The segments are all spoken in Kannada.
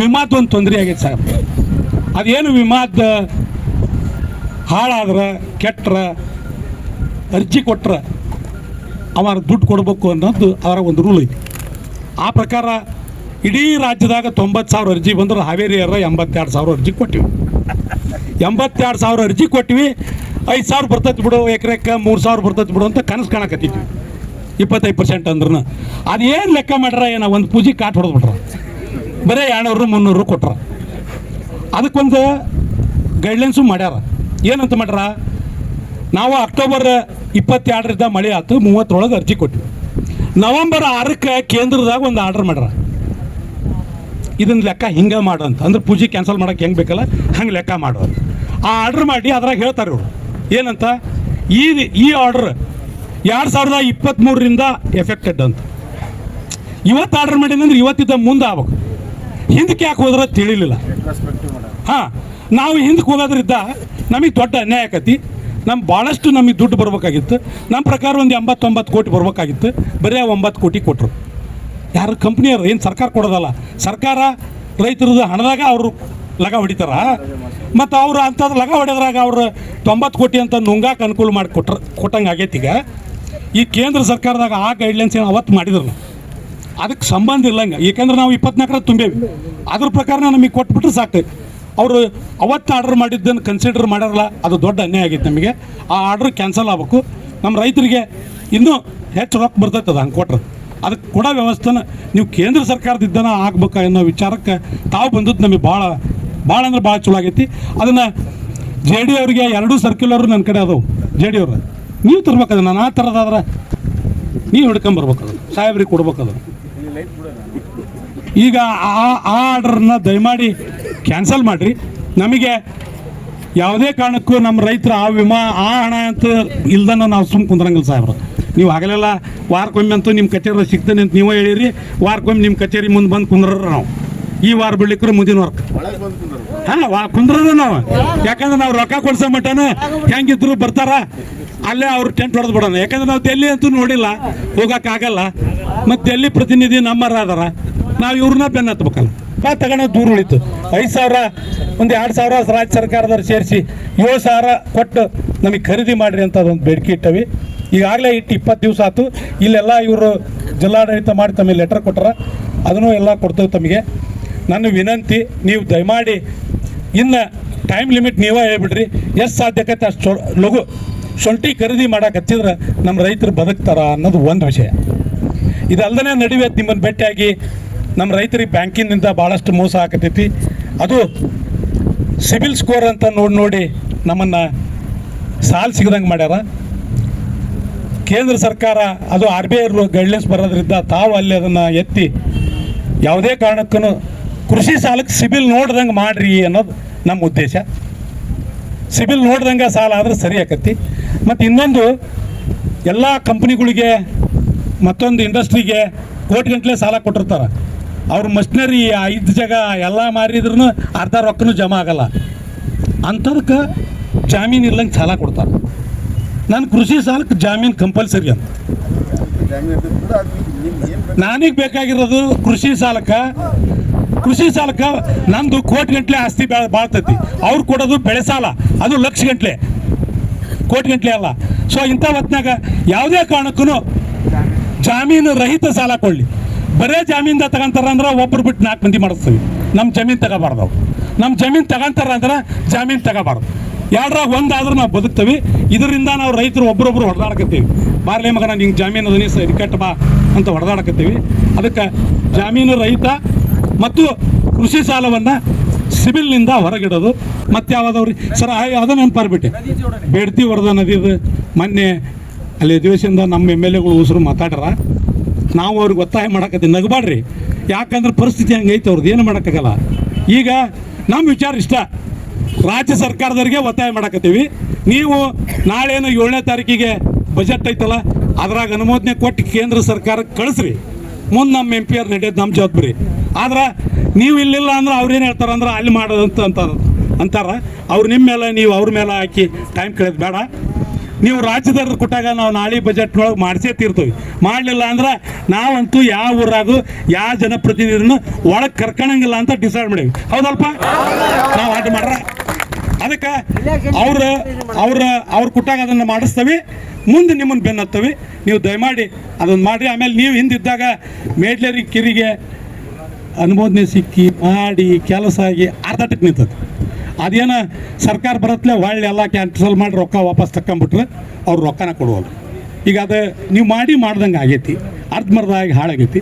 ವಿಮಾದ ಒಂದು ತೊಂದರೆ ಆಗೈತೆ ಸರ್. ಅದೇನು ವಿಮಾದ ಹಾಳಾದ್ರೆ, ಕೆಟ್ರ, ಅರ್ಜಿ ಕೊಟ್ರೆ ಅವರ ದುಡ್ಡು ಕೊಡಬೇಕು ಅನ್ನೋದು ಅವರ ಒಂದು ರೂಲ್ ಐತಿ. ಆ ಪ್ರಕಾರ ಇಡೀ ರಾಜ್ಯದಾಗ ತೊಂಬತ್ತು ಸಾವಿರ ಅರ್ಜಿ ಬಂದ್ರೆ ಹಾವೇರಿಯರ ಎಂಬತ್ತೆರಡು ಸಾವಿರ ಅರ್ಜಿ ಕೊಟ್ಟಿವಿ. ಎಂಬತ್ತೆರಡು ಸಾವಿರ ಅರ್ಜಿ ಕೊಟ್ಟಿವಿ, ಐದು ಸಾವಿರ ಬರ್ತೈತಿ ಬಿಡು, ಎಕರೆಕ್ಕೆ ಮೂರು ಸಾವಿರ ಬರ್ತೈತಿ ಬಿಡು ಅಂತ ಕನಸು ಕಾಣಕತ್ತಿದ್ವಿ. ಇಪ್ಪತ್ತೈದು ಪರ್ಸೆಂಟ್ ಅಂದ್ರೆ ಅದೇನು ಲೆಕ್ಕ ಮಾಡ್ರ ಏನೋ, ಒಂದು ಪೂಜೆ ಕಾಟ್ ಹೊಡೆದ್ಬಿಟ್ರ ಬರೀ ಎರಡ್ನೂರು, ಮುನ್ನೂರು ಕೊಟ್ರ. ಅದಕ್ಕೊಂದು ಗೈಡ್ಲೈನ್ಸು ಮಾಡ್ಯಾರ. ಏನಂತ ಮಾಡ್ಯಾರ? ನಾವು ಅಕ್ಟೋಬರ್ ಇಪ್ಪತ್ತೆರಡರಿಂದ ಮಳೆ ಆಯ್ತು ಮೂವತ್ತರೊಳಗೆ ಅರ್ಜಿ ಕೊಟ್ವಿ. ನವೆಂಬರ್ ಆರಕ್ಕೆ ಕೇಂದ್ರದಾಗ ಒಂದು ಆರ್ಡರ್ ಮಾಡ್ಯಾರ. ಇದನ್ನ ಲೆಕ್ಕ ಹಿಂಗೆ ಮಾಡು ಅಂತ. ಅಂದ್ರೆ ಪೂಜೆ ಕ್ಯಾನ್ಸಲ್ ಮಾಡೋಕೆ ಹೆಂಗೆ ಬೇಕಲ್ಲ, ಹಂಗೆ ಲೆಕ್ಕ ಮಾಡು ಆ ಆರ್ಡ್ರ್ ಮಾಡಿ ಅದ್ರಾಗ ಹೇಳ್ತಾರೆ ಇವರು. ಏನಂತ? ಈ ಈ ಆರ್ಡ್ರ್ ಎರಡು ಸಾವಿರದ ಇಪ್ಪತ್ತ್ಮೂರರಿಂದ ಎಫೆಕ್ಟೆಡ್ ಅಂತ. ಇವತ್ತು ಆರ್ಡರ್ ಮಾಡಿದಂದ್ರೆ ಇವತ್ತಿದ್ದ ಮುಂದೆ ಆಗ್ಬೇಕು. ಹಿಂದಕ್ಕೆ ಯಾಕೆ ಹೋದ್ರೆ ತಿಳಿಲಿಲ್ಲ. ಹಾಂ, ನಾವು ಹಿಂದಕ್ಕೆ ಹೋಗೋದ್ರಿಂದ ನಮಗೆ ದೊಡ್ಡ ಅನ್ಯಾಯ ಆಕತಿ. ನಮ್ಮ ಭಾಳಷ್ಟು ನಮಗೆ ದುಡ್ಡು ಬರ್ಬೇಕಾಗಿತ್ತು. ನಮ್ಮ ಪ್ರಕಾರ ಒಂದು ಎಂಬತ್ತೊಂಬತ್ತು ಕೋಟಿ ಬರ್ಬೇಕಾಗಿತ್ತು. ಬರೀ ಒಂಬತ್ತು ಕೋಟಿ ಕೊಟ್ಟರು ಯಾರು ಕಂಪ್ನಿಯವರು, ಏನು ಸರ್ಕಾರ ಕೊಡೋದಲ್ಲ. ಸರ್ಕಾರ ರೈತರದ್ದು ಹಣದಾಗ ಅವರು ಲಗ ಹೊಡಿತಾರ. ಮತ್ತು ಅವರು ಅಂಥದ್ದು ಲಗ ಹೊಡೆದ್ರಾಗ ಅವರು ತೊಂಬತ್ತು ಕೋಟಿ ಅಂತ ನುಂಗಾಕ ಅನುಕೂಲ ಮಾಡಿ ಕೊಟ್ರ ಕೊಟ್ಟಂಗೆ ಆಗೈತಿ ಈಗ. ಈ ಕೇಂದ್ರ ಸರ್ಕಾರದಾಗ ಆ ಗೈಡ್ಲೈನ್ಸ್ ಏನು ಅವತ್ತು ಮಾಡಿದ್ರು? ಅದಕ್ಕೆ ಸಂಬಂಧ ಇಲ್ಲಂಗೆ. ಏಕೆಂದ್ರೆ ನಾವು ಇಪ್ಪತ್ನಾಲ್ಕರ ತುಂಬೇವಿ. ಅದ್ರ ಪ್ರಕಾರ ನಮಗೆ ಕೊಟ್ಬಿಟ್ರೆ ಸಾಕು ಅವರು ಅವತ್ತು ಆರ್ಡರ್ ಮಾಡಿದ್ದನ್ನು ಕನ್ಸಿಡರ್ ಮಾಡ್ಯಾರಲ್ಲ, ಅದು ದೊಡ್ಡ ಅನ್ಯಾಯ ಆಗೈತೆ ನಮಗೆ. ಆ ಆರ್ಡ್ರ್ ಕ್ಯಾನ್ಸಲ್ ಆಗ್ಬೇಕು. ನಮ್ಮ ರೈತರಿಗೆ ಇನ್ನೂ ಹೆಚ್ಚು ರೊಕ್ಕ ಬರ್ತೈತೆ ಅದು ಹಂಗೆ ಕೊಟ್ರೆ. ಅದಕ್ಕೆ ಕೊಡೋ ವ್ಯವಸ್ಥೆನ ನೀವು ಕೇಂದ್ರ ಸರ್ಕಾರದಿದ್ದನ ಆಗ್ಬೇಕು ಅನ್ನೋ ವಿಚಾರಕ್ಕೆ ತಾವು ಬಂದದ್ದು ನಮಗೆ ಭಾಳ ಭಾಳ ಅಂದ್ರೆ ಭಾಳ ಚಲೋ ಆಗೈತಿ. ಅದನ್ನು ಜೆ ಡಿ ಅವರಿಗೆ ಎರಡೂ ಸರ್ಕ್ಯುಲರು ನನ್ನ ಕಡೆ ಅದಾವೆ. ಜೆ ಡಿ ಅವ್ರು. ನೀವು ತರ್ಬೇಕು ಅದನ್ನು ನಾನು ಆ ಥರದಾದ್ರೆ ನೀವು ಹಿಡ್ಕೊಂಬರ್ಬೇಕು ಅದು ಸಾಹೇಬ್ರಿಗೆ ಕೊಡ್ಬೇಕು ಅದು ಈಗ ಆ ಆ ಆರ್ಡ್ರನ್ನ ದಯಮಾಡಿ ಕ್ಯಾನ್ಸಲ್ ಮಾಡಿರಿ. ನಮಗೆ ಯಾವುದೇ ಕಾರಣಕ್ಕೂ ನಮ್ಮ ರೈತರ ಆ ವಿಮಾ, ಆ ಹಣ ಅಂತ ಇಲ್ದನ ನಾವು ಸುಮ್ಮ ಕುಂದ್ರಂಗಿಲ್ಲ ಸಾಹೇಬ್ರು. ನೀವು ಆಗಲೆಲ್ಲ ವಾರಕ್ಕೊಮ್ಮೆ ಅಂತೂ ನಿಮ್ಮ ಕಚೇರಿ ಸಿಗ್ತಾನೆ ಅಂತ ನೀವೇ ಹೇಳಿರಿ. ವಾರಕ್ಕೊಮ್ಮೆ ನಿಮ್ಮ ಕಚೇರಿ ಮುಂದೆ ಬಂದು ಕುಂದ್ರ ನಾವು. ಈ ವಾರ ಬಿಡ್ಲಿಕ್ರೆ ಮುಂದಿನ ವಾರ ಹಾಂ, ವಾ ಕುಂದ್ರರು ನಾವು. ಯಾಕಂದ್ರೆ ನಾವು ರೊಕ್ಕ ಕೊಡ್ಸೋ ಮಟ್ಟನ ಹೆಂಗಿದ್ರು ಬರ್ತಾರ. ಅಲ್ಲೇ ಅವ್ರು ಟೆಂಟ್ ಹೊಡೆದು ಬಿಡೋಣ. ಯಾಕಂದ್ರೆ ನಾವು ಡೆಲ್ಲಿ ಅಂತೂ ನೋಡಿಲ್ಲ ಹೋಗೋಕ್ಕಾಗಲ್ಲ ಮತ್ತು ಡೆಲ್ಲಿ ಪ್ರತಿನಿಧಿ ನಮ್ಮರ ಅದಾರ ನಾವು ಇವ್ರನ್ನ ಬೆನ್ನ ಹತ್ಬೇಕಲ್ಲ. ಬಾ ತಗೊಂಡು ದೂರ ಉಳಿತು. ಐದು ಸಾವಿರ, ಒಂದು ಎರಡು ಸಾವಿರ ರಾಜ್ಯ ಸರ್ಕಾರದವ್ರು ಸೇರಿಸಿ, ಏಳು ಸಾವಿರ ಕೊಟ್ಟು ನಮಗೆ ಖರೀದಿ ಮಾಡಿರಿ ಅಂತ ಅದೊಂದು ಬೇಡಿಕೆ ಇಟ್ಟವಿ. ಈಗಾಗಲೇ ಇಟ್ಟು ಇಪ್ಪತ್ತು ದಿವಸ ಆಯ್ತು ಇಲ್ಲೆಲ್ಲ ಇವರು ಜಿಲ್ಲಾಡಳಿತ ಮಾಡಿ ತಮಗೆ ಲೆಟರ್ ಕೊಟ್ಟರೆ ಅದನ್ನು ಎಲ್ಲ ಕೊಡ್ತೇವೆ ತಮಗೆ. ನನ್ನ ವಿನಂತಿ, ನೀವು ದಯಮಾಡಿ ಇನ್ನು ಟೈಮ್ ಲಿಮಿಟ್ ನೀವೇ ಹೇಳ್ಬಿಡ್ರಿ. ಎಷ್ಟು ಸಾಧ್ಯಕತೆ ಅಷ್ಟು ಲಘು. ಶುಂಠಿ ಖರೀದಿ ಮಾಡಕ್ಕೆ ಹಚ್ಚಿದ್ರೆ ನಮ್ಮ ರೈತರು ಬದುಕ್ತಾರ ಅನ್ನೋದು ಒಂದು ವಿಷಯ. ಇದಲ್ದೇ ನಡುವೆ ನಿಮ್ಮನ್ನು ಭೇಟಿಯಾಗಿ ನಮ್ಮ ರೈತರಿಗೆ ಬ್ಯಾಂಕಿನಿಂದ ಭಾಳಷ್ಟು ಮೋಸ ಆಗತೈತಿ. ಅದು ಸಿಬಿಲ್ ಸ್ಕೋರ್ ಅಂತ ನೋಡಿ ನೋಡಿ ನಮ್ಮನ್ನು ಸಾಲ ಸಿಗದಂಗೆ ಮಾಡ್ಯಾರ. ಕೇಂದ್ರ ಸರ್ಕಾರ ಅದು ಆರ್ ಬಿ ಐ ಗೈಡ್ಲೈನ್ಸ್ ಬರೋದ್ರಿಂದ ತಾವು ಅಲ್ಲಿ ಅದನ್ನು ಎತ್ತಿ ಯಾವುದೇ ಕಾರಣಕ್ಕೂ ಕೃಷಿ ಸಾಲಕ್ಕೆ ಸಿಬಿಲ್ ನೋಡ್ದಂಗೆ ಮಾಡ್ರಿ ಅನ್ನೋದು ನಮ್ಮ ಉದ್ದೇಶ. ಸಿಬಿಲ್ ನೋಡ್ದಂಗೆ ಸಾಲ ಆದ್ರೆ ಸರಿ ಆಕತಿ. ಮತ್ತು ಇನ್ನೊಂದು, ಎಲ್ಲ ಕಂಪ್ನಿಗಳಿಗೆ, ಮತ್ತೊಂದು ಇಂಡಸ್ಟ್ರಿಗೆ ಕೋಟಿಗಂಟ್ಲೆ ಸಾಲ ಕೊಟ್ಟಿರ್ತಾರೆ. ಅವ್ರ ಮಷಿನರಿ ಐದು ಜಾಗ ಎಲ್ಲ ಮಾರಿದ್ರು ಅರ್ಧ ರೊಕ್ಕನೂ ಜಮಾ ಆಗಲ್ಲ. ಅಂಥದಕ್ಕೆ ಜಾಮೀನು ಇಲ್ಲಂಗೆ ಸಾಲ ಕೊಡ್ತಾರೆ. ನಾನು ಕೃಷಿ ಸಾಲಕ್ಕೆ ಜಾಮೀನು ಕಂಪಲ್ಸರಿ ಅಂತ. ನನಗೆ ಬೇಕಾಗಿರೋದು ಕೃಷಿ ಸಾಲಕ್ಕೆ. ಕೃಷಿ ಸಾಲಕ್ಕೆ ನಮ್ಮದು ಕೋಟಿ ಗಂಟ್ಲೆ ಆಸ್ತಿ ಬಾಳ್ತತಿ. ಅವ್ರು ಕೊಡೋದು ಬೆಳೆ ಸಾಲ. ಅದು ಲಕ್ಷ ಗಂಟ್ಲೆ. ಕೋಟಿ ಗಂಟ್ಲೆ ಅಲ್ಲ. ಸೊ ಇಂಥ ಹೊತ್ನಾಗ ಯಾವುದೇ ಕಾರಣಕ್ಕೂ ಜಾಮೀನು ರಹಿತ ಸಾಲ ಕೊಡಲಿ. ಬರೇ ಜಾಮೀನ್ದ ತಗೊಂತಾರ ಅಂದ್ರೆ ಒಬ್ರು ಬಿಟ್ಟು ನಾಲ್ಕು ಮಂದಿ ಮಾಡಿಸ್ತೀವಿ. ನಮ್ಮ ಜಮೀನು ತಗೋಬಾರ್ದು ನಮ್ಮ ಜಮೀನು ತಗೊಂತಾರ ಅಂದ್ರೆ ಜಾಮೀನು ತಗೋಬಾರ್ದು. ಎರಡ್ರಾಗ ಒಂದಾದ್ರೂ ನಾವು ಬದುಕ್ತೀವಿ. ಇದರಿಂದ ನಾವು ರೈತರು ಒಬ್ರೊಬ್ರು ಹೊಡೆದಾಡಕತ್ತೀವಿ. ಬಾರ್ಲೆ ಮಗನ, ನಿಂಗೆ ಜಾಮೀನು ಅದನ್ನ ಸರಿ ಬಾ ಅಂತ ಹೊಡೆದಾಡಕತ್ತೀವಿ. ಅದಕ್ಕೆ ಜಾಮೀನು ರಹಿತ ಮತ್ತು ಕೃಷಿ ಸಾಲವನ್ನು ಸಿಬಿಲ್ನಿಂದ ಹೊರಗಿಡೋದು. ಮತ್ತೆ ಯಾವ್ದವ್ರಿ ಸರ್ ಅದನ್ನ ನೆನಪಾರ್ಬಿಟ್ಟೆ. ಬೇಡ್ತಿ ಹೊಡೆದ ನದಿದು ಮೊನ್ನೆ ಅಲ್ಲಿ ದಿವಸದಿಂದ ನಮ್ಮ ಎಂ ಎಲ್ ಎಗಳು ಉಸಿರು ಮಾತಾಡ್ರ ನಾವು ಅವ್ರಿಗೆ ಒತ್ತಾಯ ಮಾಡಕತ್ತೀವಿ. ನಗಬಾಡ್ರಿ ಯಾಕಂದ್ರೆ ಪರಿಸ್ಥಿತಿ ಹಂಗೈತೆ ಅವ್ರದ್ದು. ಏನು ಮಾಡೋಕ್ಕಾಗಲ್ಲ. ಈಗ ನಮ್ಮ ವಿಚಾರ ಇಷ್ಟ. ರಾಜ್ಯ ಸರ್ಕಾರದವ್ರಿಗೆ ಒತ್ತಾಯ ಮಾಡಕತ್ತೀವಿ. ನೀವು ನಾಳೇನು ಏಳನೇ ತಾರೀಕಿಗೆ ಬಜೆಟ್ ಐತಲ್ಲ, ಅದ್ರಾಗ ಅನುಮೋದನೆ ಕೊಟ್ಟು ಕೇಂದ್ರ ಸರ್ಕಾರಕ್ಕೆ ಕಳಿಸ್ರಿ. ಮುಂದೆ ನಮ್ಮ ಎಂ ಪಿ ಆರ್ ನಡೆಯೋದು ನಮ್ಮ ಜವಾಬ್ದಾರಿ. ಆದ್ರೆ ನೀವು ಇಲ್ಲಿಲ್ಲ ಅಂದ್ರೆ ಅವ್ರೇನು ಹೇಳ್ತಾರೆ ಅಂದ್ರೆ ಅಲ್ಲಿ ಮಾಡೋದಂತ ಅಂತ ಅಂತಾರ. ಅವ್ರು ನಿಮ್ಮ ಮೇಲೆ, ನೀವು ಅವ್ರ ಮೇಲೆ ಹಾಕಿ ಟೈಮ್ ಕಳೆದು ಬೇಡ. ನೀವು ರಾಜ್ಯದವ್ರ ಕೊಟ್ಟಾಗ ನಾವು ನಾಳೆ ಬಜೆಟ್ನೊಳಗೆ ಮಾಡಿಸೇ ತೀರ್ತೀವಿ. ಮಾಡಲಿಲ್ಲ ಅಂದ್ರೆ ನಾವಂತೂ ಯಾವ ಊರಾಗೂ ಯಾವ ಜನಪ್ರತಿನಿಧಿನ ಒಳಗೆ ಕರ್ಕೊಳಂಗಿಲ್ಲ ಅಂತ ಡಿಸೈಡ್ ಮಾಡೀವಿ. ಹೌದಲ್ಪ? ನಾವು ಆಟ ಮಾಡ್ರ. ಅದಕ್ಕೆ ಅವ್ರ ಅವ್ರ ಅವ್ರ ಕೊಟ್ಟಾಗ ಅದನ್ನು ಮಾಡಿಸ್ತೇವೆ. ಮುಂದೆ ನಿಮ್ಮನ್ನು ಬೆನ್ನತ್ತವಿ. ನೀವು ದಯಮಾಡಿ ಅದನ್ನು ಮಾಡಿರಿ. ಆಮೇಲೆ ನೀವು ಹಿಂದಿದ್ದಾಗ ಮೇಡ್ಲೇರಿ ಕಿರಿಗೆ ಅನುಮೋದನೆ ಸಿಕ್ಕಿ ಮಾಡಿ ಕೆಲಸ ಆಗಿ ಅರ್ಧಟಕ್ಕೆ ನಿಂತದ್ದು ಅದೇನ ಸರ್ಕಾರ ಬರತ್ಲೆ ಒಳ್ಳೆ ಎಲ್ಲ ಕ್ಯಾನ್ಸಲ್ ಮಾಡಿ ರೊಕ್ಕ ವಾಪಸ್ ತಕೊಂಬಿಟ್ರೆ ಅವ್ರು ರೊಕ್ಕನ ಕೊಡುವಲ್ಲ ಈಗ ಅದು ನೀವು ಮಾಡಿ ಮಾಡ್ದಂಗೆ ಆಗೈತಿ. ಅರ್ಧಮರ್ದಾಗಿ ಹಾಳಾಗೈತಿ.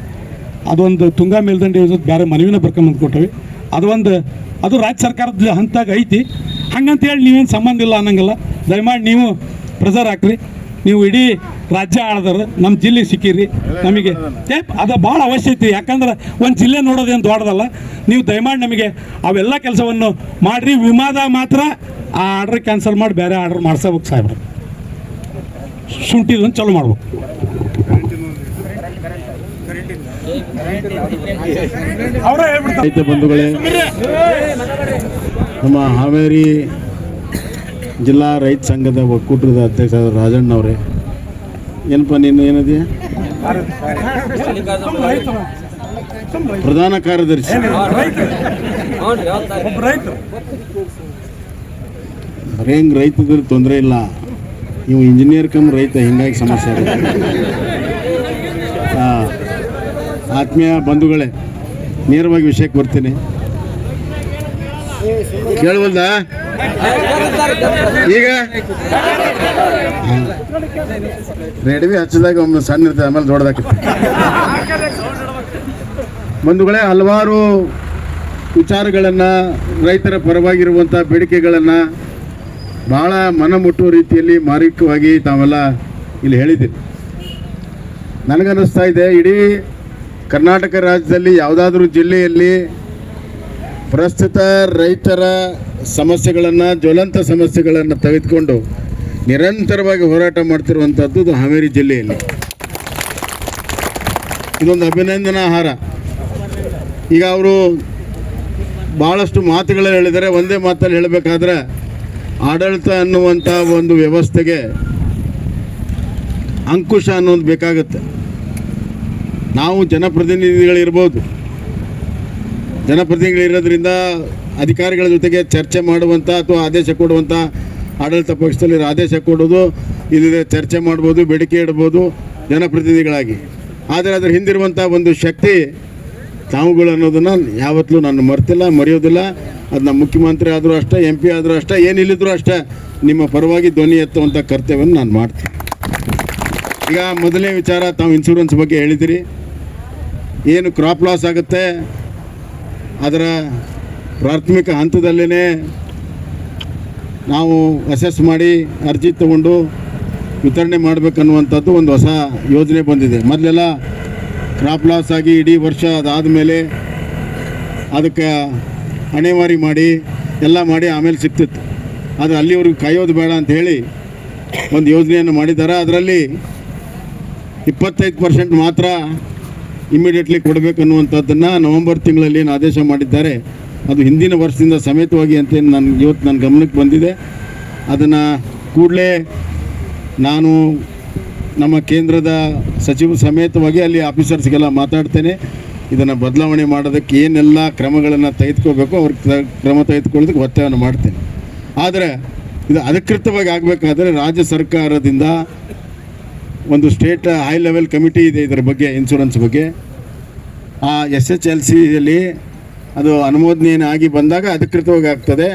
ಅದೊಂದು ತುಂಗಾ ಮೇಲ್ದಂಡೆ ಯೋಜನೆ ಬೇರೆ ಮನವಿನ ಬರ್ಕೊಂಬಂದು ಕೊಟ್ಟವಿ. ಅದೊಂದು ಅದು ರಾಜ್ಯ ಸರ್ಕಾರದ ಹಂತಾಗ ಐತಿ. ಹಂಗಂತೇಳಿ ನೀವೇನು ಸಂಬಂಧ ಇಲ್ಲ ಅನ್ನಂಗಿಲ್ಲ. ದಯಮಾಡಿ ನೀವು ಪ್ರೆಸರ್ ಹಾಕ್ರಿ ನೀವು ಇಡೀ ರಾಜ್ಯ ಆಳದಾರ ನಮ್ಮ ಜಿಲ್ಲೆ ಸಿಕ್ಕಿರಿ ನಮಗೆ. ಏ ಅದು ಭಾಳ ಅವಶ್ಯ ಐತಿ ಯಾಕಂದ್ರೆ ಒಂದು ಜಿಲ್ಲೆ ನೋಡೋದೇನು ದೊಡ್ಡದಲ್ಲ. ನೀವು ದಯಮಾಡಿ ನಮಗೆ ಅವೆಲ್ಲ ಕೆಲಸವನ್ನು ಮಾಡಿರಿ. ವಿಮಾದಾಗ ಮಾತ್ರ ಆ ಆರ್ಡ್ರ್ ಕ್ಯಾನ್ಸಲ್ ಮಾಡಿ ಬೇರೆ ಆರ್ಡ್ರ್ ಮಾಡ್ಸಬೇಕು ಸಾಹೇಬ್ರು. ಶುಂಠಿದನ್ನು ಚಲೋ ಮಾಡ್ಬೇಕು. ಅವರೇ ಹೇಳ್ಬಿಡ್ತಾರೆ. ರೈತ ಬಂಧುಗಳೇ ನಮ್ಮ ಹಾವೇರಿ ಜಿಲ್ಲಾ ರೈತ ಸಂಘದ ಒಕ್ಕೂಟದ ಅಧ್ಯಕ್ಷ ರಾಜಣ್ಣವರೇ ಏನಪ್ಪ ನೀನು ಏನಿದೆ ಪ್ರಧಾನ ಕಾರ್ಯದರ್ಶಿ. ಹೆಂಗೆ ರೈತದ್ರ ತೊಂದರೆ ಇಲ್ಲ. ನೀವು ಇಂಜಿನಿಯರ್ ಕಮ್ ರೈತ ಹಿಂಗಾಗಿ ಸಮಸ್ಯೆ ಆತ್ಮೀಯ ಬಂಧುಗಳೇ ನೇರವಾಗಿ ವಿಷಯಕ್ಕೆ ಬರ್ತೀನಿ. ಕೇಳವಲ್ದ? ಈಗ ರೆಡಿವಿ ಹಚ್ಚಿದಾಗ ಒಮ್ಮೆ ಸಣ್ಣ ಇರ್ತದೆ, ಆಮೇಲೆ ದೊಡ್ಡದಾಕ ಬಂಧುಗಳೇ, ಹಲವಾರು ವಿಚಾರಗಳನ್ನು, ರೈತರ ಪರವಾಗಿರುವಂಥ ಬೇಡಿಕೆಗಳನ್ನು ಭಾಳ ಮನಮುಟ್ಟುವ ರೀತಿಯಲ್ಲಿ ಮಾರಕವಾಗಿ ತಾವೆಲ್ಲ ಇಲ್ಲಿ ಹೇಳಿದ್ದೀರಿ. ನನಗನ್ನಿಸ್ತಾ ಇದೆ, ಇಡೀ ಕರ್ನಾಟಕ ರಾಜ್ಯದಲ್ಲಿ ಯಾವುದಾದ್ರೂ ಜಿಲ್ಲೆಯಲ್ಲಿ ಪ್ರಸ್ತುತ ರೈತರ ಸಮಸ್ಯೆಗಳನ್ನು, ಜ್ವಲಂತ ಸಮಸ್ಯೆಗಳನ್ನು ತೆಗೆದುಕೊಂಡು ನಿರಂತರವಾಗಿ ಹೋರಾಟ ಮಾಡ್ತಿರುವಂಥದ್ದು ಇದು ಹಾವೇರಿ ಜಿಲ್ಲೆಯಲ್ಲಿ. ಇದೊಂದು ಅಭಿನಂದನಾರ್ಹ ಈಗ ಅವರು ಭಾಳಷ್ಟು ಮಾತುಗಳು ಹೇಳಿದರೆ ಒಂದೇ ಮಾತಲ್ಲಿ ಹೇಳಬೇಕಾದ್ರೆ ಆಡಳಿತ ಅನ್ನುವಂಥ ಒಂದು ವ್ಯವಸ್ಥೆಗೆ ಅಂಕುಶ ಅನ್ನೋದು ಬೇಕಾಗುತ್ತೆ. ನಾವು ಜನಪ್ರತಿನಿಧಿಗಳಿರ್ಬೋದು. ಜನಪ್ರತಿನಿಧಿಗಳಿರೋದ್ರಿಂದ ಅಧಿಕಾರಿಗಳ ಜೊತೆಗೆ ಚರ್ಚೆ ಮಾಡುವಂಥ ಅಥವಾ ಆದೇಶ ಕೊಡುವಂಥ ಆಡಳಿತ ಪಕ್ಷದಲ್ಲಿ ಆದೇಶ ಕೊಡೋದು ಇಲ್ಲಿದೆ ಚರ್ಚೆ ಮಾಡ್ಬೋದು, ಬೇಡಿಕೆ ಇಡ್ಬೋದು ಜನಪ್ರತಿನಿಧಿಗಳಾಗಿ. ಆದರೆ ಅದರ ಹಿಂದಿರುವಂಥ ಒಂದು ಶಕ್ತಿ ತಾವುಗಳು ಅನ್ನೋದನ್ನು ಯಾವತ್ತೂ ನಾನು ಮರ್ತಿಲ್ಲ, ಮರೆಯೋದಿಲ್ಲ. ಅದು ನಮ್ಮ ಮುಖ್ಯಮಂತ್ರಿ ಆದರೂ ಅಷ್ಟೇ ಎಂ ಪಿ ಆದರೂ ಅಷ್ಟೇ, ಏನಿಲ್ಲಿದ್ರೂ ಅಷ್ಟೇ ನಿಮ್ಮ ಪರವಾಗಿ ಧ್ವನಿ ಎತ್ತುವಂಥ ಕರ್ತವ್ಯವನ್ನು ನಾನು ಮಾಡ್ತೀನಿ. ಈಗ ಮೊದಲನೇ ವಿಚಾರ ತಾವು ಇನ್ಶೂರೆನ್ಸ್ ಬಗ್ಗೆ ಹೇಳಿದಿರಿ. ಏನು ಕ್ರಾಪ್ ಲಾಸ್ ಆಗುತ್ತೆ ಅದರ ಪ್ರಾಥಮಿಕ ಹಂತದಲ್ಲೇ ನಾವು ಅಸೆಸ್ ಮಾಡಿ ಅರ್ಜಿ ತಗೊಂಡು ವಿತರಣೆ ಮಾಡಬೇಕನ್ನುವಂಥದ್ದು ಒಂದು ಹೊಸ ಯೋಜನೆ ಬಂದಿದೆ. ಮೊದಲೆಲ್ಲ ಕ್ರಾಪ್ ಲಾಸ್ ಆಗಿ ಇಡೀ ವರ್ಷ ಅದಾದ ಮೇಲೆ ಅದಕ್ಕೆ ಹಣೆವಾರಿ ಮಾಡಿ ಎಲ್ಲ ಮಾಡಿ ಆಮೇಲೆ ಸಿಗ್ತಿತ್ತು ಆದರೆ ಅಲ್ಲಿವರೆಗೂ ಕಾಯೋದು ಬೇಡ ಅಂತ ಹೇಳಿ ಒಂದು ಯೋಜನೆಯನ್ನು ಮಾಡಿದ್ದಾರೆ. ಅದರಲ್ಲಿ ಇಪ್ಪತ್ತೈದು ಪರ್ಸೆಂಟ್ ಮಾತ್ರ ಇಮಿಡಿಯೇಟ್ಲಿ ಕೊಡಬೇಕನ್ನುವಂಥದ್ದನ್ನು ನವೆಂಬರ್ ತಿಂಗಳಲ್ಲಿ ಏನು ಆದೇಶ ಮಾಡಿದ್ದಾರೆ, ಅದು ಹಿಂದಿನ ವರ್ಷದಿಂದ ಸಮೇತವಾಗಿ ಅಂತ ಏನು ನನ್ನ ಇವತ್ತು ನನ್ನ ಗಮನಕ್ಕೆ ಬಂದಿದೆ. ಅದನ್ನು ಕೂಡಲೇ ನಾನು ನಮ್ಮ ಕೇಂದ್ರದ ಸಚಿವ ಸಮೇತವಾಗಿ ಅಲ್ಲಿ ಆಫೀಸರ್ಸ್ಗೆಲ್ಲ ಮಾತಾಡ್ತೇನೆ. ಇದನ್ನು ಬದಲಾವಣೆ ಮಾಡೋದಕ್ಕೆ ಏನೆಲ್ಲ ಕ್ರಮಗಳನ್ನು ತೆಗೆದುಕೋಬೇಕು ಅವ್ರ ಕ್ರಮ ತೆಗೆದುಕೊಳ್ಳೋದಕ್ಕೆ ಒತ್ತಾಯವನ್ನು ಮಾಡ್ತೇನೆ. ಆದರೆ ಇದು ಅಧಿಕೃತವಾಗಿ ಆಗಬೇಕಾದ್ರೆ ರಾಜ್ಯ ಸರ್ಕಾರದಿಂದ ಒಂದು ಸ್ಟೇಟ್ ಹೈ ಲೆವೆಲ್ ಕಮಿಟಿ ಇದೆ ಇದರ ಬಗ್ಗೆ ಇನ್ಶೂರೆನ್ಸ್ ಬಗ್ಗೆ. ಆ ಎಸ್ ಎಚ್ ಎಲ್ ಸಿಯಲ್ಲಿ ಅದು ಅನುಮೋದನೆ ಆಗಿ ಬಂದಾಗ ಅಧಿಕೃತವಾಗಿ ಆಗ್ತದೆ.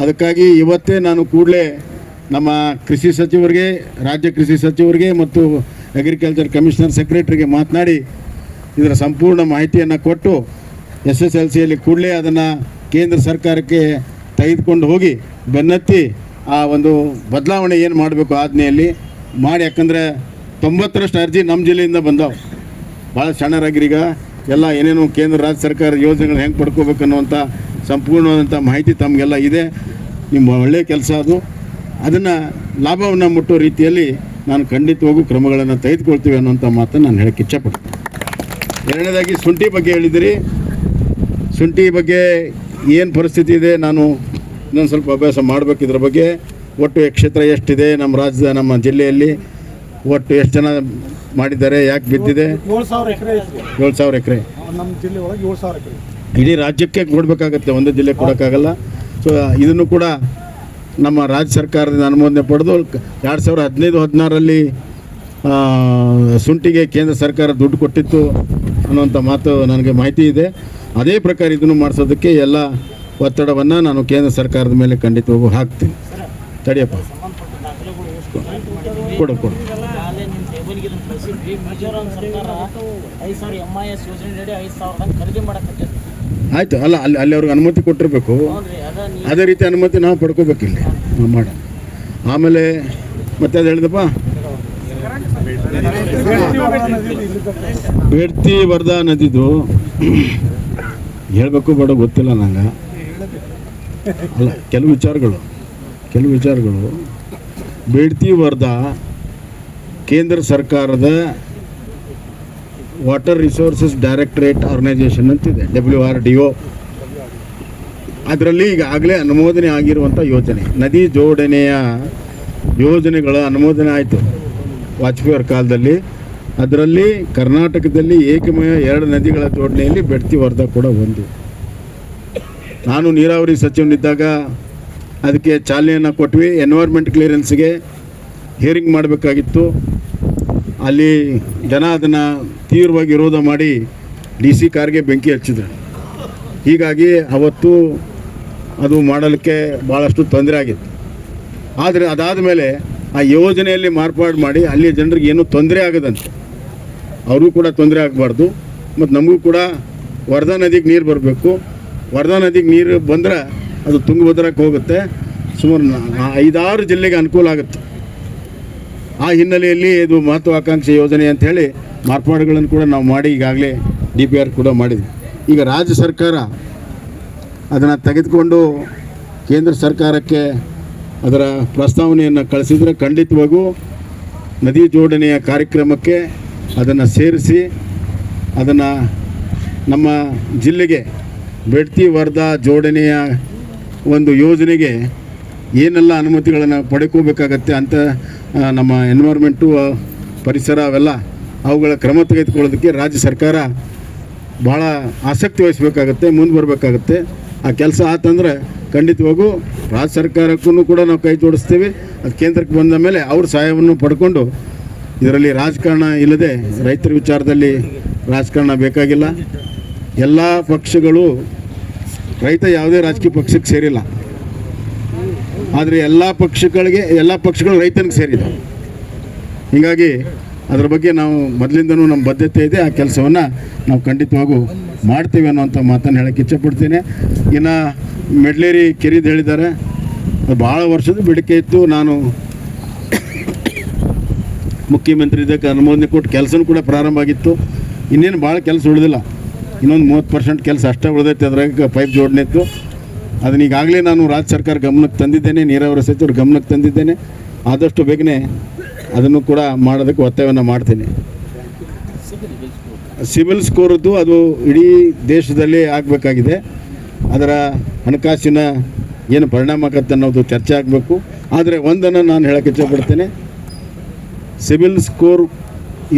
ಅದಕ್ಕಾಗಿ ಇವತ್ತೇ ನಾನು ಕೂಡಲೇ ನಮ್ಮ ಕೃಷಿ ಸಚಿವರಿಗೆ, ರಾಜ್ಯ ಕೃಷಿ ಸಚಿವರಿಗೆ ಮತ್ತು ಅಗ್ರಿಕಲ್ಚರ್ ಕಮಿಷನರ್ ಸೆಕ್ರೆಟರಿಗೆ ಮಾತನಾಡಿ ಇದರ ಸಂಪೂರ್ಣ ಮಾಹಿತಿಯನ್ನು ಕೊಟ್ಟು ಎಸ್ ಎಸ್ ಎಲ್ ಸಿಯಲ್ಲಿ ಕೂಡಲೇ ಅದನ್ನು ಕೇಂದ್ರ ಸರ್ಕಾರಕ್ಕೆ ತೆಗೆದುಕೊಂಡು ಹೋಗಿ ಬೆನ್ನತ್ತಿ ಆ ಒಂದು ಬದಲಾವಣೆ ಏನು ಮಾಡಬೇಕು ಆಜ್ಞೆಯಲ್ಲಿ ಮಾಡಿ. ಯಾಕಂದರೆ ತೊಂಬತ್ತರಷ್ಟು ಅರ್ಜಿ ನಮ್ಮ ಜಿಲ್ಲೆಯಿಂದ ಬಂದವು. ಭಾಳ ಸಣ್ಣರಾಗಿರೀಗ ಎಲ್ಲ ಏನೇನು ಕೇಂದ್ರ, ರಾಜ್ಯ ಸರ್ಕಾರ ಯೋಜನೆಗಳು ಹೆಂಗೆ ಪಡ್ಕೋಬೇಕು ಅನ್ನುವಂಥ ಸಂಪೂರ್ಣವಾದಂಥ ಮಾಹಿತಿ ತಮಗೆಲ್ಲ ಇದೆ. ನಿಮ್ಮ ಒಳ್ಳೆಯ ಕೆಲಸ ಅದು. ಅದನ್ನು ಲಾಭವನ್ನು ಮುಟ್ಟೋ ರೀತಿಯಲ್ಲಿ ನಾನು ಖಂಡಿತವಾಗೂ ಕ್ರಮಗಳನ್ನು ತೆಗೆದುಕೊಳ್ತೀವಿ ಅನ್ನುವಂಥ ಮಾತನ್ನು ನಾನು ಹೇಳಕ್ಕೆ ಇಚ್ಛಪಡ್ತೀನಿ. ಎರಡನೇದಾಗಿ ಶುಂಠಿ ಬಗ್ಗೆ ಹೇಳಿದಿರಿ. ಶುಂಠಿ ಬಗ್ಗೆ ಏನು ಪರಿಸ್ಥಿತಿ ಇದೆ ನಾನು ಇನ್ನೊಂದು ಸ್ವಲ್ಪ ಅಭ್ಯಾಸ ಮಾಡಬೇಕು ಇದ್ರ ಬಗ್ಗೆ. ಒಟ್ಟು ಕ್ಷೇತ್ರ ಎಷ್ಟಿದೆ? ನಮ್ಮ ರಾಜ್ಯದ ನಮ್ಮ ಜಿಲ್ಲೆಯಲ್ಲಿ ಒಟ್ಟು ಎಷ್ಟು ಜನ ಮಾಡಿದ್ದಾರೆ ಯಾಕೆ ಬಿದ್ದಿದೆ? ಏಳು ಸಾವಿರ ಎಕರೆ ಐತ್ರಿ ಏಳು ಸಾವಿರ ಎಕರೆ. ನಮ್ಮ ಜಿಲ್ಲೆ ಒಳಗೆ ಏಳು ಸಾವಿರ ಎಕರೆ. ಇಡೀ ರಾಜ್ಯಕ್ಕೆ ಕೊಡಬೇಕಾಗತ್ತೆ ಒಂದೇ ಜಿಲ್ಲೆ ಕೊಡೋಕ್ಕಾಗಲ್ಲ. ಸೊ ಇದನ್ನು ಕೂಡ ನಮ್ಮ ರಾಜ್ಯ ಸರ್ಕಾರದಿಂದ ಅನುಮೋದನೆ ಪಡೆದು ಎರಡು ಸಾವಿರದ ಹದಿನೈದು ಹದಿನಾರರಲ್ಲಿ ಸುಂಟಿಗೆ ಕೇಂದ್ರ ಸರ್ಕಾರ ದುಡ್ಡು ಕೊಟ್ಟಿತ್ತು ಅನ್ನುವಂಥ ಮಾತು ನನಗೆ ಮಾಹಿತಿ ಇದೆ. ಅದೇ ಪ್ರಕಾರ ಇದನ್ನು ಮಾಡಿಸೋದಕ್ಕೆ ಎಲ್ಲ ಒತ್ತಡವನ್ನು ನಾನು ಕೇಂದ್ರ ಸರ್ಕಾರದ ಮೇಲೆ ಖಂಡಿತವಾಗೂ ಹಾಕ್ತೀನಿ. ತಡಿಯಪ್ಪ. ಕೊಡು ಕೊಡು. ಇದನ್ನು ಕಳಿಸಿದ್ವಿ ಮಿಜೋರಾಂ ಸರ್ಕಾರ ಐದು ಸಾವಿರ ಎಂ ಐ ಎಸ್ ಯೋಜನೆ ನಡಿ ಐದು ಸಾವಿರದಂಗೆ ಖರೀದಿ ಮಾಡಕತ್ತೈತಿ ಆಯಿತು ಅಲ್ಲ ಅಲ್ಲಿ ಅಲ್ಲಿ ಅವ್ರಿಗೆ ಅನುಮತಿ ಕೊಟ್ಟಿರಬೇಕು. ಅದ ರೀತಿ ಅನುಮತಿ ನಾವು ಪಡ್ಕೋಬೇಕಿಲ್ಲಿ ನಾವು ಮಾಡೋಣ. ಆಮೇಲೆ ಮತ್ತೆ ಅದು ಹೇಳಿದಪ್ಪ? ಬೆಡ್ತಿ ವರ್ಧಾ ನದಿದು. ಹೇಳಬೇಕು ಬೇಡ ಗೊತ್ತಿಲ್ಲ ನಂಗೆ. ಅಲ್ಲ ಕೆಲವು ವಿಚಾರಗಳು ಕೆಲವು ವಿಚಾರಗಳು. ಬೇಡ್ತಿ ವರ್ಧಾ ಕೇಂದ್ರ ಸರ್ಕಾರದ ವಾಟರ್ ರಿಸೋರ್ಸಸ್ ಡೈರೆಕ್ಟರೇಟ್ ಆರ್ಗನೈಸೇಷನ್ ಅಂತಿದೆ ಡಬ್ಲ್ಯೂ ಆರ್ ಡಿ ಒ ಅದರಲ್ಲಿ ಈಗಾಗಲೇ ಅನುಮೋದನೆ ಆಗಿರುವಂಥ ಯೋಜನೆ. ನದಿ ಜೋಡಣೆಯ ಯೋಜನೆಗಳ ಅನುಮೋದನೆ ಆಯಿತು ವಾಜಪೇಯಿ ಅವರ ಕಾಲದಲ್ಲಿ. ಅದರಲ್ಲಿ ಕರ್ನಾಟಕದಲ್ಲಿ ಏಕಮಯ ಎರಡು ನದಿಗಳ ಜೋಡಣೆಯಲ್ಲಿ ಬೆಡ್ತಿ ವರ್ಧ ಕೂಡ ಒಂದು. ನಾನು ನೀರಾವರಿ ಸಚಿವನಿದ್ದಾಗ ಅದಕ್ಕೆ ಚಾಲನೆಯನ್ನು ಕೊಟ್ವಿ. ಎನ್ವೈರ್ಮೆಂಟ್ ಕ್ಲಿಯರೆನ್ಸ್ಗೆ ಹಿಯರಿಂಗ್ ಮಾಡಬೇಕಾಗಿತ್ತು. ಅಲ್ಲಿ ಜನ ಅದನ್ನು ತೀವ್ರವಾಗಿ ವಿರೋಧ ಮಾಡಿ ಡಿ ಸಿ ಕಾರ್ಗೆ ಬೆಂಕಿ ಹಚ್ಚಿದ್ರು. ಹೀಗಾಗಿ ಅವತ್ತು ಅದು ಮಾಡಲಿಕ್ಕೆ ಭಾಳಷ್ಟು ತೊಂದರೆ ಆಗಿತ್ತು. ಆದರೆ ಅದಾದ ಮೇಲೆ ಆ ಯೋಜನೆಯಲ್ಲಿ ಮಾರ್ಪಾಡು ಮಾಡಿ ಅಲ್ಲಿಯ ಜನರಿಗೆ ಏನೂ ತೊಂದರೆ ಆಗದಂತೆ. ಅವ್ರಿಗೂ ಕೂಡ ತೊಂದರೆ ಆಗಬಾರ್ದು. ಮತ್ತು ನಮಗೂ ಕೂಡ ವರ್ಧಾ ನದಿಗೆ ನೀರು ಬರಬೇಕು. ವರ್ಧಾ ನದಿಗೆ ನೀರು ಬಂದರೆ ಅದು ತುಂಗಭದ್ರಕ್ಕೆ ಹೋಗುತ್ತೆ. ಸುಮಾರು ಐದಾರು ಜಿಲ್ಲೆಗೆ ಅನುಕೂಲ ಆಗುತ್ತೆ. ಆ ಹಿನ್ನೆಲೆಯಲ್ಲಿ ಇದು ಮಹತ್ವಾಕಾಂಕ್ಷೆ ಯೋಜನೆ ಅಂತ ಹೇಳಿ ಮಾರ್ಪಾಡುಗಳನ್ನು ಕೂಡ ನಾವು ಮಾಡಿ ಈಗಾಗಲೇ ಡಿ ಪಿ ಆರ್ ಕೂಡ ಮಾಡಿದ್ವಿ. ಈಗ ರಾಜ್ಯ ಸರ್ಕಾರ ಅದನ್ನು ತೆಗೆದುಕೊಂಡು ಕೇಂದ್ರ ಸರ್ಕಾರಕ್ಕೆ ಅದರ ಪ್ರಸ್ತಾವನೆಯನ್ನು ಕಳಿಸಿದರೆ ಖಂಡಿತವಾಗೂ ನದಿ ಜೋಡಣೆಯ ಕಾರ್ಯಕ್ರಮಕ್ಕೆ ಅದನ್ನು ಸೇರಿಸಿ ಅದನ್ನು ನಮ್ಮ ಜಿಲ್ಲೆಗೆ ಬೆಡ್ತಿ ವರ್ಧಾ ಜೋಡಣೆಯ ಒಂದು ಯೋಜನೆಗೆ ಏನೆಲ್ಲ ಅನುಮತಿಗಳನ್ನು ಪಡ್ಕೋಬೇಕಾಗತ್ತೆ ಅಂತ ನಮ್ಮ ಎನ್ವೈರ್ಮೆಂಟು ಪರಿಸರ ಅವೆಲ್ಲ ಅವುಗಳ ಕ್ರಮ ತೆಗೆದುಕೊಳ್ಳೋದಕ್ಕೆ ರಾಜ್ಯ ಸರ್ಕಾರ ಭಾಳ ಆಸಕ್ತಿ ವಹಿಸಬೇಕಾಗತ್ತೆ, ಮುಂದೆ ಬರಬೇಕಾಗತ್ತೆ. ಆ ಕೆಲಸ ಆತಂದ್ರೆ ಖಂಡಿತವಾಗೂ ರಾಜ್ಯ ಸರ್ಕಾರಕ್ಕೂ ಕೂಡ ನಾವು ಕೈ ಜೋಡಿಸ್ತೀವಿ. ಅದು ಕೇಂದ್ರಕ್ಕೆ ಬಂದ ಮೇಲೆ ಅವ್ರ ಸಹಾಯವನ್ನು ಪಡ್ಕೊಂಡು ಇದರಲ್ಲಿ ರಾಜಕಾರಣ ಇಲ್ಲದೆ ರೈತರ ವಿಚಾರದಲ್ಲಿ ರಾಜಕಾರಣ ಬೇಕಾಗಿಲ್ಲ. ಎಲ್ಲ ಪಕ್ಷಗಳು ರೈತ ಯಾವುದೇ ರಾಜಕೀಯ ಪಕ್ಷಕ್ಕೆ ಸೇರಿಲ್ಲ. ಆದರೆ ಎಲ್ಲ ಪಕ್ಷಗಳಿಗೆ, ಎಲ್ಲ ಪಕ್ಷಗಳು ರೈತನಿಗೆ ಸೇರಿದೆ. ಹೀಗಾಗಿ ಅದರ ಬಗ್ಗೆ ನಾವು ಮೊದಲಿಂದನೂ ನಮ್ಮ ಬದ್ಧತೆ ಇದೆ. ಆ ಕೆಲಸವನ್ನು ನಾವು ಖಂಡಿತವಾಗೂ ಮಾಡ್ತೀವಿ ಅನ್ನೋಂಥ ಮಾತನ್ನು ಹೇಳೋಕ್ಕೆ ಇಚ್ಛಪಡ್ತೀನಿ. ಇನ್ನು ಮೆಡ್ಲೇರಿ ಕೆರಿದು ಹೇಳಿದ್ದಾರೆ. ಅದು ಭಾಳ ವರ್ಷದ ಬೇಡಿಕೆ ಇತ್ತು. ನಾನು ಮುಖ್ಯಮಂತ್ರಿ ಇದಕ್ಕೆ ಅನುಮೋದನೆ ಕೊಟ್ಟು ಕೆಲಸನೂ ಕೂಡ ಪ್ರಾರಂಭ ಆಗಿತ್ತು. ಇನ್ನೇನು ಭಾಳ ಕೆಲಸ ಉಳಿದಿಲ್ಲ. ಇನ್ನೊಂದು ಮೂವತ್ತು ಪರ್ಸೆಂಟ್ ಕೆಲಸ ಅಷ್ಟೇ ಉಳಿದೈತೆ ಅದ್ರಾಗ ಪೈಪ್ ಜೋಡಣೆ ಇತ್ತು. ಅದನ್ನ ಈಗಾಗಲೇ ನಾನು ರಾಜ್ಯ ಸರ್ಕಾರ ಗಮನಕ್ಕೆ ತಂದಿದ್ದೇನೆ, ನೀರಾವರಿ ಸಚಿವರು ಗಮನಕ್ಕೆ ತಂದಿದ್ದೇನೆ. ಆದಷ್ಟು ಬೇಗನೆ ಅದನ್ನು ಕೂಡ ಮಾಡೋದಕ್ಕೆ ಒತ್ತಾಯವನ್ನು ಮಾಡ್ತೀನಿ. ಸಿವಿಲ್ ಸ್ಕೋರದ್ದು ಅದು ಇಡೀ ದೇಶದಲ್ಲಿ ಆಗಬೇಕಾಗಿದೆ. ಅದರ ಹಣಕಾಸಿನ ಏನು ಪರಿಣಾಮ ಆಗತ್ತೆ ಅನ್ನೋದು ಚರ್ಚೆ ಆಗಬೇಕು. ಆದರೆ ಒಂದನ್ನು ನಾನು ಹೇಳೋಕ್ಕೆ ಇಚ್ಛಪಡ್ತೇನೆ ಸಿವಿಲ್ ಸ್ಕೋರ್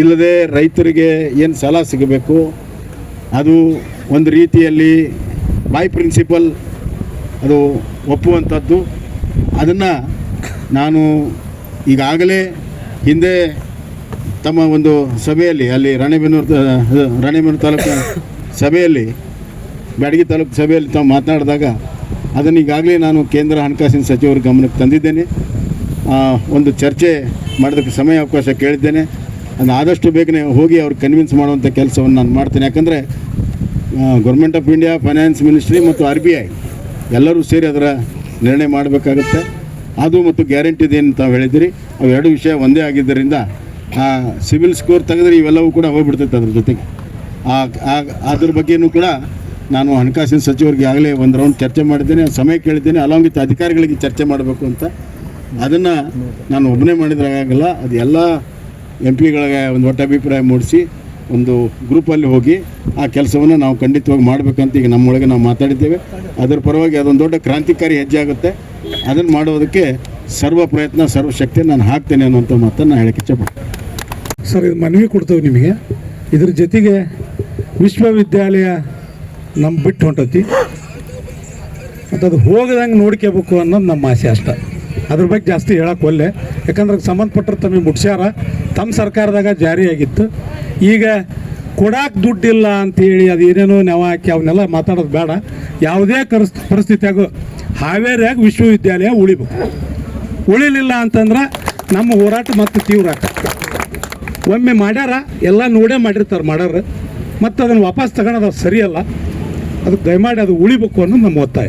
ಇಲ್ಲದೆ ರೈತರಿಗೆ ಏನು ಸಾಲ ಸಿಗಬೇಕು? ಅದು ಒಂದು ರೀತಿಯಲ್ಲಿ ಬೈ ಪ್ರಿನ್ಸಿಪಲ್ ಅದು ಒಪ್ಪುವಂಥದ್ದು. ಅದನ್ನು ನಾನು ಈಗಾಗಲೇ ಹಿಂದೆ ತಮ್ಮ ಒಂದು ಸಭೆಯಲ್ಲಿ, ಅಲ್ಲಿ ರಾಣೆಬೆನ್ನೂರು ರಾಣೆಬೆನ್ನೂರು ತಾಲೂಕು ಸಭೆಯಲ್ಲಿ, ಬ್ಯಾಡಗಿ ತಾಲೂಕು ಸಭೆಯಲ್ಲಿ ತಾವು ಮಾತನಾಡಿದಾಗ ಅದನ್ನು ಈಗಾಗಲೇ ನಾನು ಕೇಂದ್ರ ಹಣಕಾಸಿನ ಸಚಿವರ ಗಮನಕ್ಕೆ ತಂದಿದ್ದೇನೆ. ಒಂದು ಚರ್ಚೆ ಮಾಡೋದಕ್ಕೆ ಸಮಯ ಅವಕಾಶ ಕೇಳಿದ್ದೇನೆ. ಅದನ್ನು ಆದಷ್ಟು ಬೇಗನೆ ಹೋಗಿ ಅವ್ರು ಕನ್ವಿನ್ಸ್ ಮಾಡುವಂಥ ಕೆಲಸವನ್ನು ನಾನು ಮಾಡ್ತೇನೆ. ಯಾಕಂದರೆ government of India finance ministry ಮತ್ತು ಆರ್ ಬಿ ಐ ಎಲ್ಲರೂ ಸೇರಿ ಅದರ ನಿರ್ಣಯ ಮಾಡಬೇಕಾಗುತ್ತೆ. ಅದು ಮತ್ತು ಗ್ಯಾರಂಟಿ ಏನು ತಾವು ಹೇಳಿದಿರಿ ಅವು ಎರಡು ವಿಷಯ ಒಂದೇ ಆಗಿದ್ದರಿಂದ ಆ ಸಿವಿಲ್ ಸ್ಕೋರ್ ತೆಗೆದ್ರೆ ಇವೆಲ್ಲವೂ ಕೂಡ ಹೋಗ್ಬಿಡ್ತೈತೆ ಅದ್ರ ಜೊತೆಗೆ. ಆ ಅದ್ರ ಬಗ್ಗೆನೂ ಕೂಡ ನಾನು ಹಣಕಾಸಿನ ಸಚಿವರಿಗೆ ಆಗಲೇ ಒಂದು ರೌಂಡ್ ಚರ್ಚೆ ಮಾಡಿದ್ದೇನೆ, ಸಮಯ ಕೇಳಿದ್ದೇನೆ ಅಲಾಂಗ್ ವಿತ್ ಅಧಿಕಾರಿಗಳಿಗೆ ಚರ್ಚೆ ಮಾಡಬೇಕು ಅಂತ. ಅದನ್ನು ನಾನು ಒಬ್ಬನೇ ಮಾಡಿದ್ರೆ ಆಗೋಲ್ಲ ಅದು ಎಲ್ಲ ಎಂ ಪಿಗಳಿಗೆ ಒಂದು ಒಟ್ಟ ಅಭಿಪ್ರಾಯ ಮೂಡಿಸಿ ಒಂದು ಗ್ರೂಪಲ್ಲಿ ಹೋಗಿ ಆ ಕೆಲಸವನ್ನು ನಾವು ಖಂಡಿತವಾಗಿ ಮಾಡಬೇಕಂತ ಈಗ ನಮ್ಮೊಳಗೆ ನಾವು ಮಾತಾಡಿದ್ದೇವೆ. ಅದರ ಪರವಾಗಿ ಅದೊಂದು ದೊಡ್ಡ ಕ್ರಾಂತಿಕಾರಿ ಹೆಜ್ಜೆ ಆಗುತ್ತೆ. ಅದನ್ನು ಮಾಡೋದಕ್ಕೆ ಸರ್ವ ಪ್ರಯತ್ನ, ಸರ್ವ ಶಕ್ತಿ ನಾನು ಹಾಕ್ತೇನೆ ಅನ್ನುವಂಥ ಮಾತನ್ನು ಹೇಳಕ್ಕೆ ಇಚ್ಛೆಪಡ್ತೀನಿ. ಸರ್, ಇದು ಮನವಿ ಕೊಡ್ತೇವೆ ನಿಮಗೆ. ಇದ್ರ ಜೊತೆಗೆ ವಿಶ್ವವಿದ್ಯಾಲಯ ನಮ್ಮ ಬಿಟ್ಟು ಹೊಂಟತಿ. ಮತ್ತು ಅದು ಹೋಗದಂಗೆ ನೋಡ್ಕೋಬೇಕು ಅನ್ನೋದು ನಮ್ಮ ಆಸೆ ಅಷ್ಟೆ. ಅದ್ರ ಬಗ್ಗೆ ಜಾಸ್ತಿ ಹೇಳಕ್ಕೆ ಒಲ್ಲೆ. ಯಾಕಂದ್ರೆ ಸಂಬಂಧಪಟ್ಟರು ತಮಗೆ ಮುಟ್ಸ್ಯಾರ. ತಮ್ಮ ಸರ್ಕಾರದಾಗ ಜಾರಿಯಾಗಿತ್ತು. ಈಗ ಕೊಡಾಕ್ ದುಡ್ಡಿಲ್ಲ ಅಂತೇಳಿ ಅದು ಏನೇನೋ ನೆವ ಹಾಕಿ ಅವನ್ನೆಲ್ಲ ಮಾತಾಡೋದು ಬೇಡ. ಯಾವುದೇ ಕರ್ಸ್, ಪರಿಸ್ಥಿತಿಯಾಗೂ ಹಾವೇರಿಯಾಗ ವಿಶ್ವವಿದ್ಯಾಲಯ ಉಳಿಬೇಕು. ಉಳಿಲಿಲ್ಲ ಅಂತಂದ್ರೆ ನಮ್ಮ ಹೋರಾಟ ಮತ್ತು ತೀವ್ರ ಆಗ್ತದೆ. ಒಮ್ಮೆ ಮಾಡ್ಯಾರ, ಎಲ್ಲ ನೋಡೇ ಮಾಡಿರ್ತಾರೆ ಮಾಡ್ಯಾರ ಮತ್ತು ಅದನ್ನು ವಾಪಸ್ ತಗೊಳೋದು ಸರಿಯಲ್ಲ. ಅದು ದಯಮಾಡಿ ಅದು ಉಳಿಬೇಕು ಅನ್ನೋದು ನಮ್ಮ ಒತ್ತಾಯ.